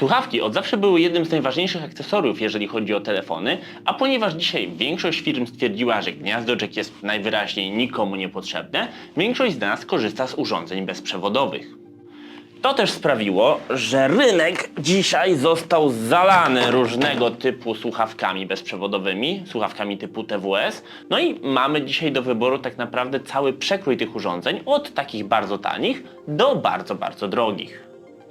Słuchawki od zawsze były jednym z najważniejszych akcesoriów, jeżeli chodzi o telefony, a ponieważ dzisiaj większość firm stwierdziła, że gniazdo jack jest najwyraźniej nikomu niepotrzebne, większość z nas korzysta z urządzeń bezprzewodowych. To też sprawiło, że rynek dzisiaj został zalany różnego typu słuchawkami bezprzewodowymi, słuchawkami typu TWS. No i mamy dzisiaj do wyboru tak naprawdę cały przekrój tych urządzeń, od takich bardzo tanich do bardzo, bardzo drogich.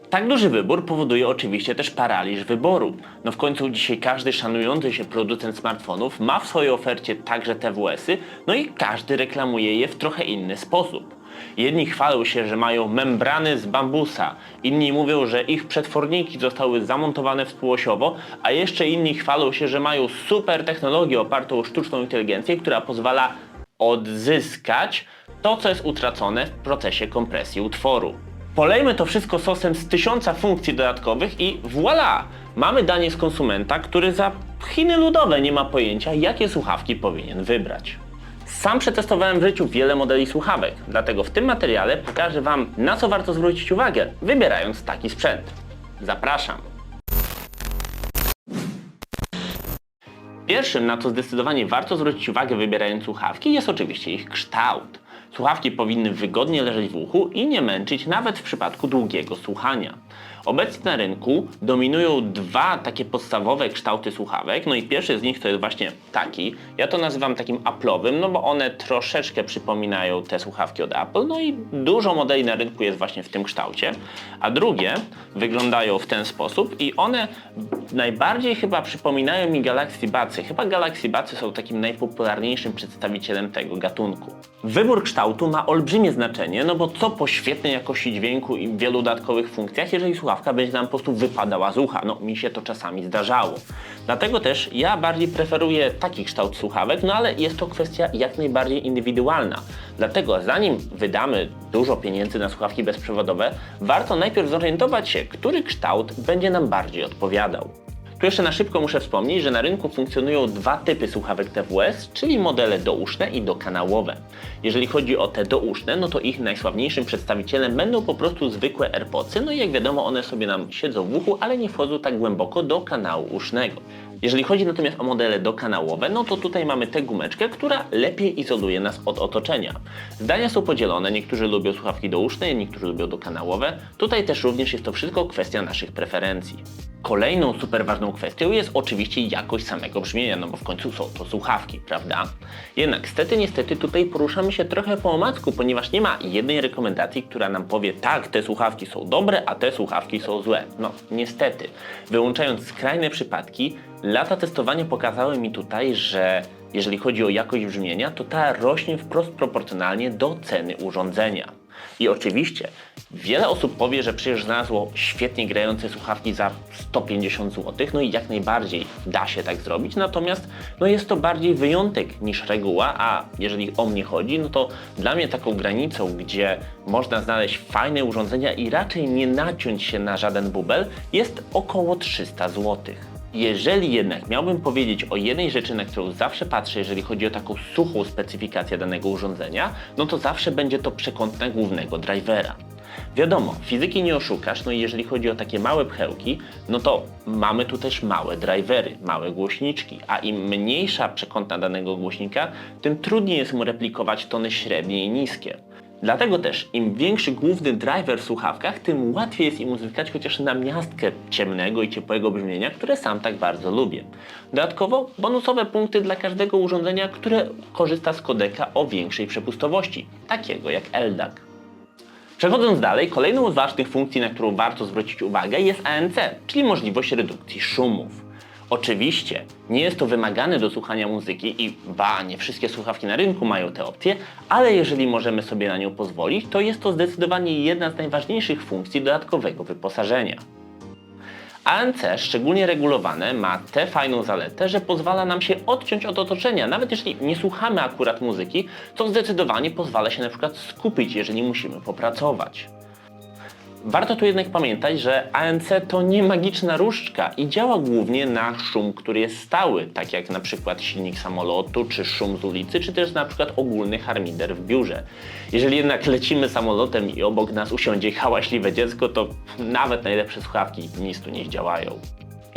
Tak duży wybór powoduje oczywiście też paraliż wyboru. No w końcu dzisiaj każdy szanujący się producent smartfonów ma w swojej ofercie także TWS-y, no i każdy reklamuje je w trochę inny sposób. Jedni chwalą się, że mają membrany z bambusa, inni mówią, że ich przetworniki zostały zamontowane współosiowo, a jeszcze inni chwalą się, że mają super technologię opartą o sztuczną inteligencję, która pozwala odzyskać to, co jest utracone w procesie kompresji utworu. Polejmy to wszystko sosem z tysiąca funkcji dodatkowych i voilà! Mamy danie z konsumenta, który za Chiny ludowe nie ma pojęcia, jakie słuchawki powinien wybrać. Sam przetestowałem w życiu wiele modeli słuchawek, dlatego w tym materiale pokażę Wam, na co warto zwrócić uwagę, wybierając taki sprzęt. Zapraszam! Pierwszym, na co zdecydowanie warto zwrócić uwagę wybierając słuchawki, jest oczywiście ich kształt. Słuchawki powinny wygodnie leżeć w uchu i nie męczyć nawet w przypadku długiego słuchania. Obecnie na rynku dominują dwa takie podstawowe kształty słuchawek. No i pierwszy z nich to jest właśnie taki. Ja to nazywam takim Apple'owym, no bo one troszeczkę przypominają te słuchawki od Apple. No i dużo modeli na rynku jest właśnie w tym kształcie. A drugie wyglądają w ten sposób i one najbardziej chyba przypominają mi Galaxy Budsy. Chyba Galaxy Budsy są takim najpopularniejszym przedstawicielem tego gatunku. Wybór kształtu ma olbrzymie znaczenie, no bo co po świetnej jakości dźwięku i wielu dodatkowych funkcjach, jeżeli słuchawka będzie nam po prostu wypadała z ucha. No mi się to czasami zdarzało. Dlatego też ja bardziej preferuję taki kształt słuchawek, no ale jest to kwestia jak najbardziej indywidualna. Dlatego zanim wydamy dużo pieniędzy na słuchawki bezprzewodowe, warto najpierw zorientować się, który kształt będzie nam bardziej odpowiadał. Tu jeszcze na szybko muszę wspomnieć, że na rynku funkcjonują dwa typy słuchawek TWS, czyli modele douszne i dokanałowe. Jeżeli chodzi o te douszne, no to ich najsławniejszym przedstawicielem będą po prostu zwykłe AirPodsy, no i jak wiadomo one sobie nam siedzą w uchu, ale nie wchodzą tak głęboko do kanału usznego. Jeżeli chodzi natomiast o modele dokanałowe, no to tutaj mamy tę gumeczkę, która lepiej izoluje nas od otoczenia. Zdania są podzielone, niektórzy lubią słuchawki douszne, niektórzy lubią dokanałowe. Tutaj też również jest to wszystko kwestia naszych preferencji. Kolejną super ważną kwestią jest oczywiście jakość samego brzmienia, no bo w końcu są to słuchawki, prawda? Jednak stety, niestety tutaj poruszamy się trochę po omacku, ponieważ nie ma jednej rekomendacji, która nam powie tak, te słuchawki są dobre, a te słuchawki są złe. No, niestety. Wyłączając skrajne przypadki, lata testowania pokazały mi tutaj, że jeżeli chodzi o jakość brzmienia, to ta rośnie wprost proporcjonalnie do ceny urządzenia. I oczywiście wiele osób powie, że przecież znalazło świetnie grające słuchawki za 150 zł, no i jak najbardziej da się tak zrobić, natomiast no jest to bardziej wyjątek niż reguła, a jeżeli o mnie chodzi, no to dla mnie taką granicą, gdzie można znaleźć fajne urządzenia i raczej nie naciąć się na żaden bubel, jest około 300 złotych. Jeżeli jednak miałbym powiedzieć o jednej rzeczy, na którą zawsze patrzę, jeżeli chodzi o taką suchą specyfikację danego urządzenia, no to zawsze będzie to przekątna głównego drivera. Wiadomo, fizyki nie oszukasz, no i jeżeli chodzi o takie małe pchełki, no to mamy tu też małe drivery, małe głośniczki, a im mniejsza przekątna danego głośnika, tym trudniej jest mu replikować tony średnie i niskie. Dlatego też im większy główny driver w słuchawkach, tym łatwiej jest im uzyskać chociaż namiastkę ciemnego i ciepłego brzmienia, które sam tak bardzo lubię. Dodatkowo bonusowe punkty dla każdego urządzenia, które korzysta z kodeka o większej przepustowości, takiego jak LDAC. Przechodząc dalej, kolejną z ważnych funkcji, na którą warto zwrócić uwagę jest ANC, czyli możliwość redukcji szumów. Oczywiście nie jest to wymagane do słuchania muzyki i ba, nie wszystkie słuchawki na rynku mają tę opcję, ale jeżeli możemy sobie na nią pozwolić, to jest to zdecydowanie jedna z najważniejszych funkcji dodatkowego wyposażenia. ANC, szczególnie regulowane, ma tę fajną zaletę, że pozwala nam się odciąć od otoczenia. Nawet jeśli nie słuchamy akurat muzyki, to zdecydowanie pozwala się na przykład skupić, jeżeli musimy popracować. Warto tu jednak pamiętać, że ANC to nie magiczna różdżka i działa głównie na szum, który jest stały, tak jak na przykład silnik samolotu, czy szum z ulicy, czy też na przykład ogólny harmider w biurze. Jeżeli jednak lecimy samolotem i obok nas usiądzie hałaśliwe dziecko, to nawet najlepsze słuchawki nic tu nie zdziałają.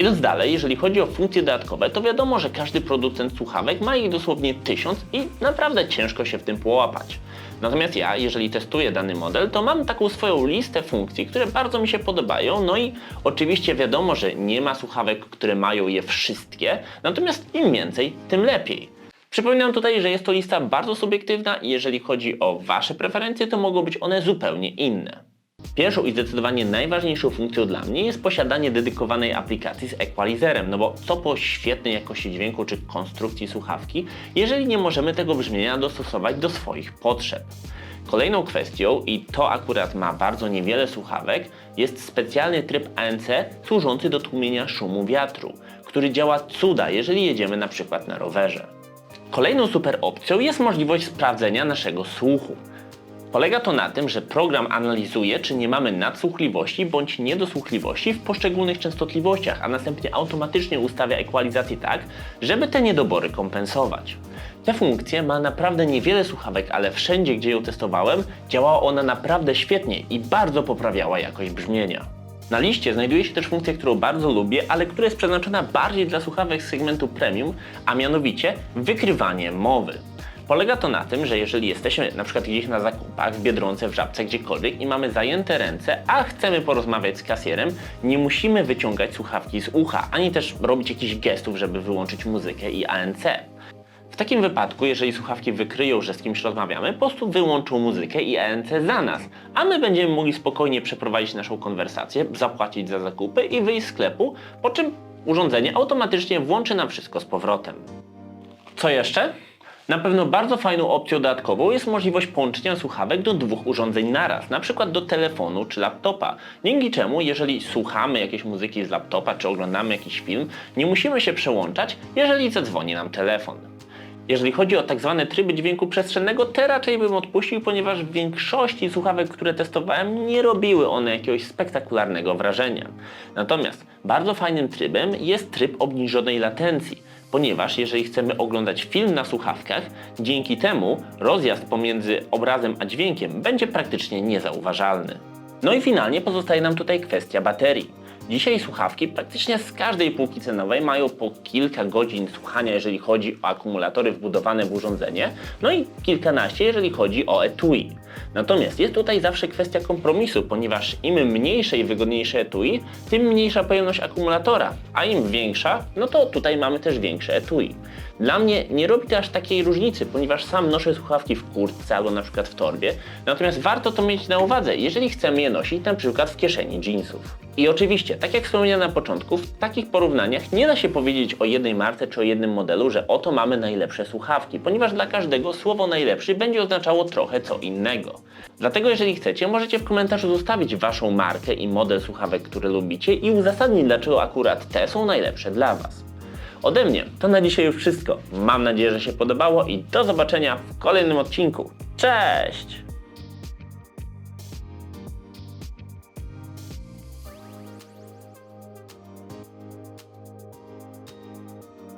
Idąc dalej, jeżeli chodzi o funkcje dodatkowe, to wiadomo, że każdy producent słuchawek ma ich dosłownie tysiąc i naprawdę ciężko się w tym połapać. Natomiast ja, jeżeli testuję dany model, to mam taką swoją listę funkcji, które bardzo mi się podobają, no i oczywiście wiadomo, że nie ma słuchawek, które mają je wszystkie, natomiast im więcej, tym lepiej. Przypominam tutaj, że jest to lista bardzo subiektywna i jeżeli chodzi o Wasze preferencje, to mogą być one zupełnie inne. Pierwszą i zdecydowanie najważniejszą funkcją dla mnie jest posiadanie dedykowanej aplikacji z equalizerem, no bo co po świetnej jakości dźwięku czy konstrukcji słuchawki, jeżeli nie możemy tego brzmienia dostosować do swoich potrzeb. Kolejną kwestią, i to akurat ma bardzo niewiele słuchawek, jest specjalny tryb ANC służący do tłumienia szumu wiatru, który działa cuda, jeżeli jedziemy na przykład na rowerze. Kolejną super opcją jest możliwość sprawdzenia naszego słuchu. Polega to na tym, że program analizuje, czy nie mamy nadsłuchliwości bądź niedosłuchliwości w poszczególnych częstotliwościach, a następnie automatycznie ustawia ekwalizację tak, żeby te niedobory kompensować. Tę funkcję ma naprawdę niewiele słuchawek, ale wszędzie, gdzie ją testowałem, działała ona naprawdę świetnie i bardzo poprawiała jakość brzmienia. Na liście znajduje się też funkcja, którą bardzo lubię, ale która jest przeznaczona bardziej dla słuchawek z segmentu premium, a mianowicie wykrywanie mowy. Polega to na tym, że jeżeli jesteśmy na przykład gdzieś na zakupach, w Biedronce, w Żabce, gdziekolwiek i mamy zajęte ręce, a chcemy porozmawiać z kasjerem, nie musimy wyciągać słuchawki z ucha, ani też robić jakichś gestów, żeby wyłączyć muzykę i ANC. W takim wypadku, jeżeli słuchawki wykryją, że z kimś rozmawiamy, po prostu wyłączą muzykę i ANC za nas, a my będziemy mogli spokojnie przeprowadzić naszą konwersację, zapłacić za zakupy i wyjść z sklepu, po czym urządzenie automatycznie włączy nam wszystko z powrotem. Co jeszcze? Na pewno bardzo fajną opcją dodatkową jest możliwość połączenia słuchawek do dwóch urządzeń naraz, na przykład do telefonu czy laptopa. Dzięki czemu, jeżeli słuchamy jakiejś muzyki z laptopa czy oglądamy jakiś film, nie musimy się przełączać, jeżeli zadzwoni nam telefon. Jeżeli chodzi o tak zwane tryby dźwięku przestrzennego, te raczej bym odpuścił, ponieważ w większości słuchawek, które testowałem, nie robiły one jakiegoś spektakularnego wrażenia. Natomiast bardzo fajnym trybem jest tryb obniżonej latencji, ponieważ jeżeli chcemy oglądać film na słuchawkach, dzięki temu rozjazd pomiędzy obrazem a dźwiękiem będzie praktycznie niezauważalny. No i finalnie pozostaje nam tutaj kwestia baterii. Dzisiaj słuchawki praktycznie z każdej półki cenowej mają po kilka godzin słuchania, jeżeli chodzi o akumulatory wbudowane w urządzenie, no i kilkanaście, jeżeli chodzi o etui. Natomiast jest tutaj zawsze kwestia kompromisu, ponieważ im mniejsze i wygodniejsze etui, tym mniejsza pojemność akumulatora, a im większa, no to tutaj mamy też większe etui. Dla mnie nie robi to aż takiej różnicy, ponieważ sam noszę słuchawki w kurtce albo na przykład w torbie, natomiast warto to mieć na uwadze, jeżeli chcemy je nosić na przykład w kieszeni jeansów. I oczywiście, tak jak wspomniałem na początku, w takich porównaniach nie da się powiedzieć o jednej marce czy o jednym modelu, że oto mamy najlepsze słuchawki, ponieważ dla każdego słowo najlepszy będzie oznaczało trochę co innego. Dlatego jeżeli chcecie, możecie w komentarzu zostawić waszą markę i model słuchawek, które lubicie i uzasadnić, dlaczego akurat te są najlepsze dla was. Ode mnie to na dzisiaj już wszystko. Mam nadzieję, że się podobało i do zobaczenia w kolejnym odcinku. Cześć!